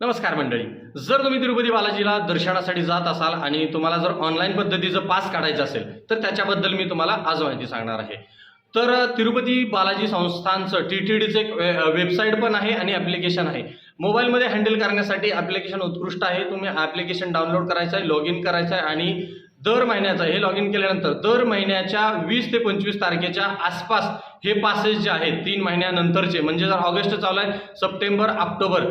नमस्कार मंडळी. जर तुम्ही तिरुपती बालाजीला दर्शनासाठी जात असाल आणि तुम्हाला जर ऑनलाईन पद्धतीचं पास काढायचं असेल तर त्याच्याबद्दल मी तुम्हाला आज माहिती सांगणार आहे. तर तिरुपती बालाजी संस्थांचं टी टी डीचं एक वे- वेबसाईट पण आहे आणि ॲप्लिकेशन आहे. मोबाईलमध्ये हँडल करण्यासाठी ॲप्लिकेशन उत्कृष्ट आहे. तुम्ही ॲप्लिकेशन डाउनलोड करायचं आहे लॉग इन करायचं आहे आणि दर महिन्याचा हे लॉग इन केल्यानंतर दर महिन्याच्या वीस ते पंचवीस तारखेच्या आसपास हे पासेस जे आहेत तीन महिन्यानंतरचे म्हणजे जर ऑगस्ट चालू आहे सप्टेंबर ऑक्टोबर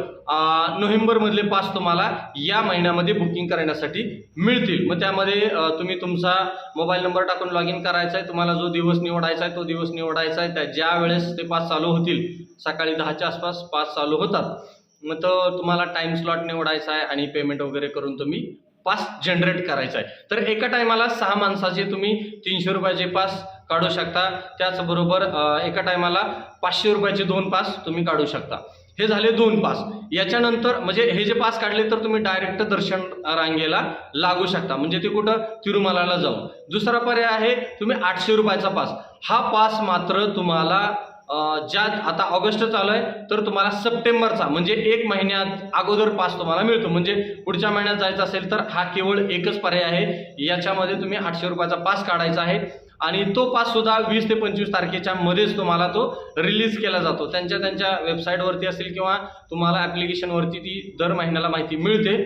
नोव्हेंबरमधले पास तुम्हाला या महिन्यामध्ये बुकिंग करण्यासाठी मिळतील. मग त्यामध्ये तुम्ही तुमचा मोबाईल नंबर टाकून लॉग इन करायचा आहे तुम्हाला जो दिवस निवडायचा आहे तो दिवस निवडायचा आहे त्या ज्या वेळेस ते पास चालू होतील सकाळी दहाच्या आसपास पास चालू होतात. मग तो तुम्हाला टाइम स्लॉट निवडायचा आहे आणि पेमेंट वगैरे करून तुम्ही पास जनरेट करायचा आहे. तर एका टायमाला सहा माणसाचे तुम्ही तीनशे रुपयाचे पास काढू शकता. त्याचबरोबर एका टायमाला पाचशे रुपयाचे दोन पास तुम्ही काढू शकता. हे झाले दोन पास. याच्यानंतर म्हणजे हे जे पास काढले तर तुम्ही डायरेक्ट दर्शन रांगेला लागू शकता. म्हणजे ते कुठं? तिरुमलाला जाऊन. दुसरा पर्याय आहे तुम्ही आठशे रुपयाचा पास. हा पास मात्र तुम्हाला ज्या आता ऑगस्ट चालू आहे तर तुम्हाला सप्टेंबरचा म्हणजे एक महिन्यात अगोदर पास तुम्हाला मिळतो. म्हणजे पुढच्या महिन्यात जायचं असेल तर हा केवळ एकच पर्याय आहे. याच्यामध्ये तुम्ही आठशे रुपयाचा पास काढायचा आहे. आणि तो पास सुद्धा वीस ते पंचवीस तारखेच्या मध्येच तुम्हाला तो रिलीज केला जातो. त्यांच्या त्यांच्या वेबसाईटवरती असेल किंवा तुम्हाला ॲप्लिकेशनवरती ती दर महिन्याला माहिती मिळते.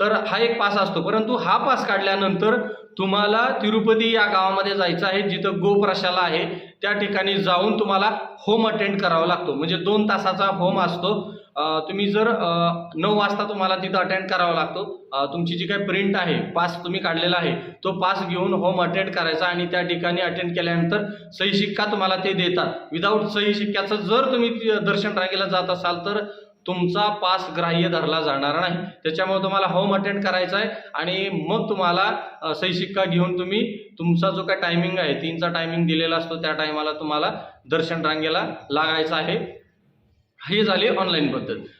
तर हा एक पास असतो. परंतु हा पास काढल्यानंतर तुम्हाला तिरुपती या गावामध्ये जायचं आहे जिथं गोप्रशाला आहे त्या ठिकाणी जाऊन तुम्हाला होम अटेंड करावा लागतो. म्हणजे दोन तासाचा होम असतो. तुम्ही जर नऊ वाजता तुम्हाला तिथं अटेंड करावा लागतो. तुमची जी काही प्रिंट आहे पास तुम्ही काढलेला आहे तो पास घेऊन होम अटेंड करायचा आणि त्या ठिकाणी अटेंड केल्यानंतर सही शिक्का तुम्हाला ते देतात. विदाऊट सही शिक्क्याचं जर तुम्ही दर्शन रांगेला जात असाल तर तुमचा पास ग्राह्य धरला जाणार नाही. त्याच्यामुळे तुम्हाला होम अटेंड करायचा आहे आणि मग तुम्हाला सही शिक्का घेऊन तुम्ही तुमचा जो काय टायमिंग आहे तीनचा टायमिंग दिलेला असतो त्या टायमाला तुम्हाला दर्शन रांगेला लागायचं आहे. हे झाली ऑनलाईन पद्धत.